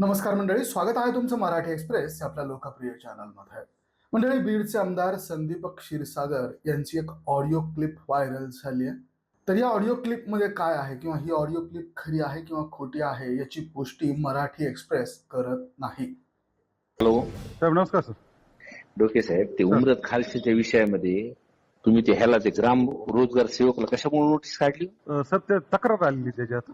नमस्कार मंडळी स्वागत आहे तुमचं मराठी एक्सप्रेस या आपल्या लोकप्रिय चॅनलमध्ये. मंडळी बीडचे आमदार संदीप क्षीरसागर यांची एक ऑडिओ क्लिप व्हायरल झाली आहे. तर या ऑडिओ क्लिपमध्ये काय आहे किंवा ही ऑडिओ क्लिप खरी आहे किंवा खोटी आहे याची पुष्टी मराठी एक्सप्रेस करत नाही? हॅलो. साहेब नमस्कार सर. डोके साहेब ते उमरत खालशीच्या विषयामध्ये तुम्ही ते ह्याला ते ग्राम रोजगार सेवकला कशामुळे नोटीस काढली? सर ते तक्रार आलेली त्याच्यात.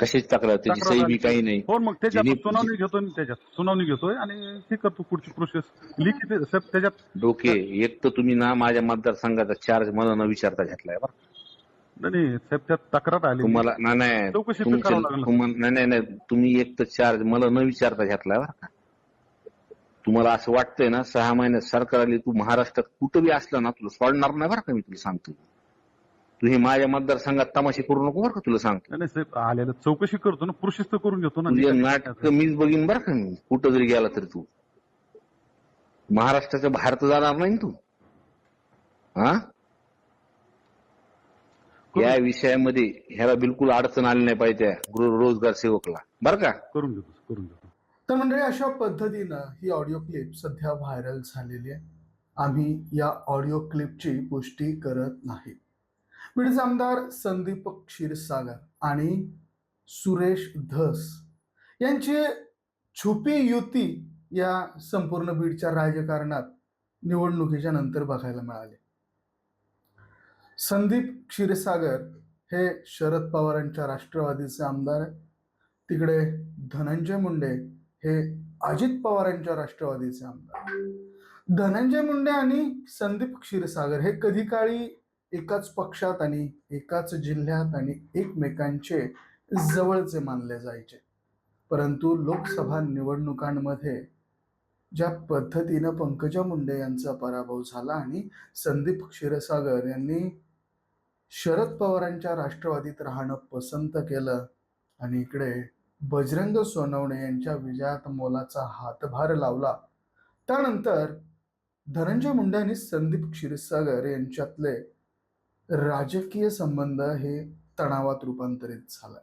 कशाची तक्रार? त्याची तक्रार सही बी. काही नाही. हो मग त्याच्यात सुनावणी घेतोय आणि त्याच्यात सुनावणी घेतोय आणि हे करतो पुढची प्रोसेस. लिखित साहेब त्याच्यात डोके एक तर तुम्ही ना माझ्या मतदारसंघाचा चार्ज मला न विचारता घेतलाय बरं. नाही नाही, साहेब त्यात तक्रार आली. तुम्हाला नाही, चौकशी करावं नाही नाही नाही. तुम्ही एक तर चार्ज मला न विचारता घेतलाय बरं का? तुम्हाला असं वाटतंय ना सहा महिन्यात सरकार आली तू महाराष्ट्रात कुठं बी असला ना तुला सोडणार नाही बरं का मी तुला सांगतो. तू हे माझ्या मतदारसंघात तमाशे करू नको बरं का तुला सांगतो. नाही साहेब आलेलं चौकशी करतो ना प्रोसेस तर करून घेतो ना. तुझे नाटक मीच बघीन बरं का मी. कुठं जरी गेला तरी तू. महाराष्ट्राच्या बाहेर तर जाणार नाही ना तू. हा? या विषयामध्ये ह्याला बिलकुल अडचण आली नाही पाहिजे गृह रोजगार सेवकला. बरं का? करून घेतो करून घेतो. तर मंडळी अशा पद्धतीनं ही ऑडिओ क्लिप सध्या व्हायरल झालेली आहे. आम्ही या ऑडिओ क्लिपची पुष्टी करत नाही. बीडचे आमदार संदीप क्षीरसागर आणि सुरेश धस. यांची छुपी युती या संपूर्ण बीडच्या राजकारणात निवडणुकीच्या नंतर बघायला मिळाले. संदीप क्षीरसागर हे शरद पवारांच्या राष्ट्रवादीचे आमदार आहेत. तिकडे धनंजय मुंडे हे अजित पवारांच्या राष्ट्रवादीचे आमदार धनंजय मुंडे आणि संदीप क्षीरसागर हे कधी काळी एकाच पक्षात आणि एकाच जिल्ह्यात आणि एकमेकांचे जवळचे मानले जायचे. परंतु लोकसभा निवडणुकांमध्ये ज्या पद्धतीनं पंकजा मुंडे यांचा पराभव झाला आणि संदीप क्षीरसागर यांनी शरद पवारांच्या राष्ट्रवादीत राहणं पसंत केलं आणि इकडे बजरंग सोनवणे यांच्या विजयात मोलाचा हातभार लावला. त्यानंतर धनंजय मुंडे आणि संदीप क्षीरसागर यांच्यातले राजकीय संबंध हे तणावात रूपांतरित झाला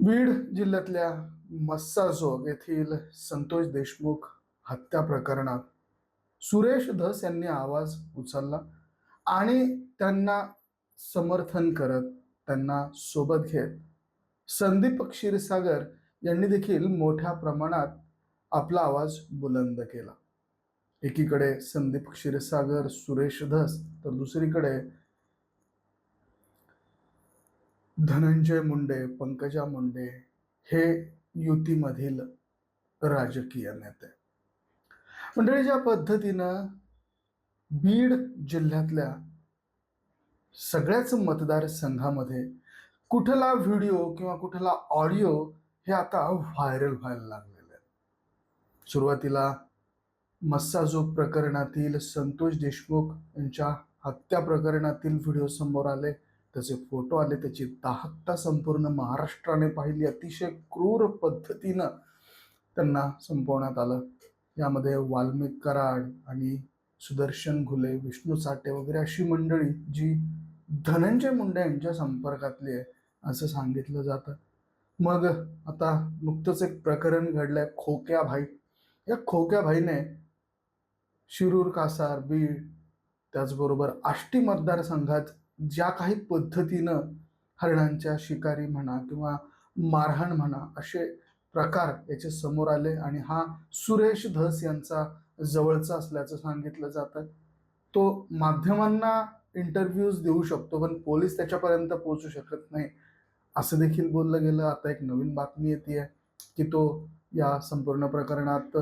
बीड जिल्ह्यातल्या मस्साजोग येथील संतोष देशमुख हत्या प्रकरणात सुरेश धस यांनी आवाज उचलला आणि त्यांना समर्थन करत त्यांना सोबत घेत संदीप क्षीरसागर यांनी देखील मोठ्या प्रमाणात आपला आवाज बुलंद केला. एकीकडे संदीप क्षीरसागर सुरेश धस तर दुसरीकडे धनंजय मुंडे पंकजा मुंडे हे युतीमधील राजकीय नेते. मंडळी ज्या पद्धतीनं बीड जिल्ह्यातल्या सगळ्याच मतदारसंघामध्ये कुठला व्हिडिओ किंवा कुठला ऑडिओ हे आता व्हायरल व्हायला लागलेले आहेत सुरुवातीला मस्साजोग प्रकरणातील संतोष देशमुख यांच्या हत्या प्रकरणातील व्हिडिओ समोर आले. त्याचे फोटो आले. त्याची दाहकता संपूर्ण महाराष्ट्राने पाहिली. अतिशय क्रूर पद्धतीनं त्यांना संपवण्यात आलं. यामध्ये वाल्मिक कराड आणि सुदर्शन घुले विष्णू साठे वगैरे अशी मंडळी जी धनंजय मुंडे यांच्या संपर्कातली आहे असं सांगितलं जातं. मग आता नुकतंच एक प्रकरण घडलंय खोक्या भाई या खोक्या भाईने शिरूर कासार बीड त्याचबरोबर आष्टी मतदारसंघात ज्या काही पद्धतीनं हरणांच्या शिकारी म्हणा किंवा मारहाण म्हणा असे प्रकार याचे समोर आले आणि हा सुरेश धस यांचा जवळचा असल्याचं सांगितलं जातं. तो माध्यमांना इंटरव्ह्यूज देऊ शकतो पण पोलीस त्याच्यापर्यंत पोहोचू शकत नाही. असं देखील बोललं गेलं. आता एक नवीन बातमी येते की तो या संपूर्ण प्रकरणात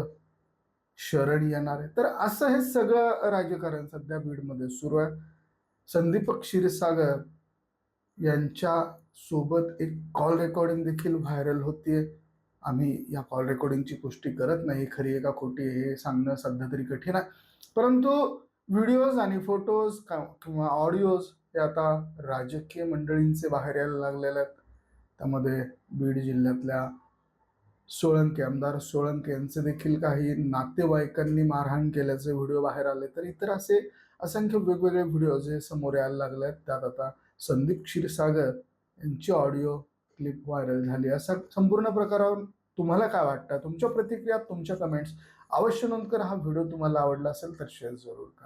शरण येणार आहे. तर असं हे सगळं राजकारण सध्या बीडमध्ये सुरू आहे. संदीप क्षीरसागर यांच्या सोबत एक कॉल रेकॉर्डिंग देखील व्हायरल होतीये. आम्ही या कॉल रेकॉर्डिंगची पुष्टी करत नाही. खरी आहे का खोटी आहे हे सांगणं सध्या तरी कठीण आहे. परंतु व्हिडिओज आणि फोटोज किंवा ऑडिओज हे आता राजकीय मंडळींचे बाहेर यायला लागलेले आहेत. त्यामध्ये बीड जिल्ह्यातल्या सोळंके आमदार सोळंके यांचे देखील काही नातेवाईकांनी मारहाण केल्याचे व्हिडिओ बाहेर आले. तर इतर असे असंख्य वेगवेगळे व्हिडिओ जे समोर यायला लागले आहेत त्यात आता संदीप क्षीरसागर यांची ऑडिओ क्लिप व्हायरल झाली. असा संपूर्ण प्रकारावर तुम्हाला काय वाटतं? तुमच्या प्रतिक्रिया तुमच्या कमेंट्स अवश्य नोंद करा. हा व्हिडिओ तुम्हाला आवडला असेल तर शेअर जरूर करा.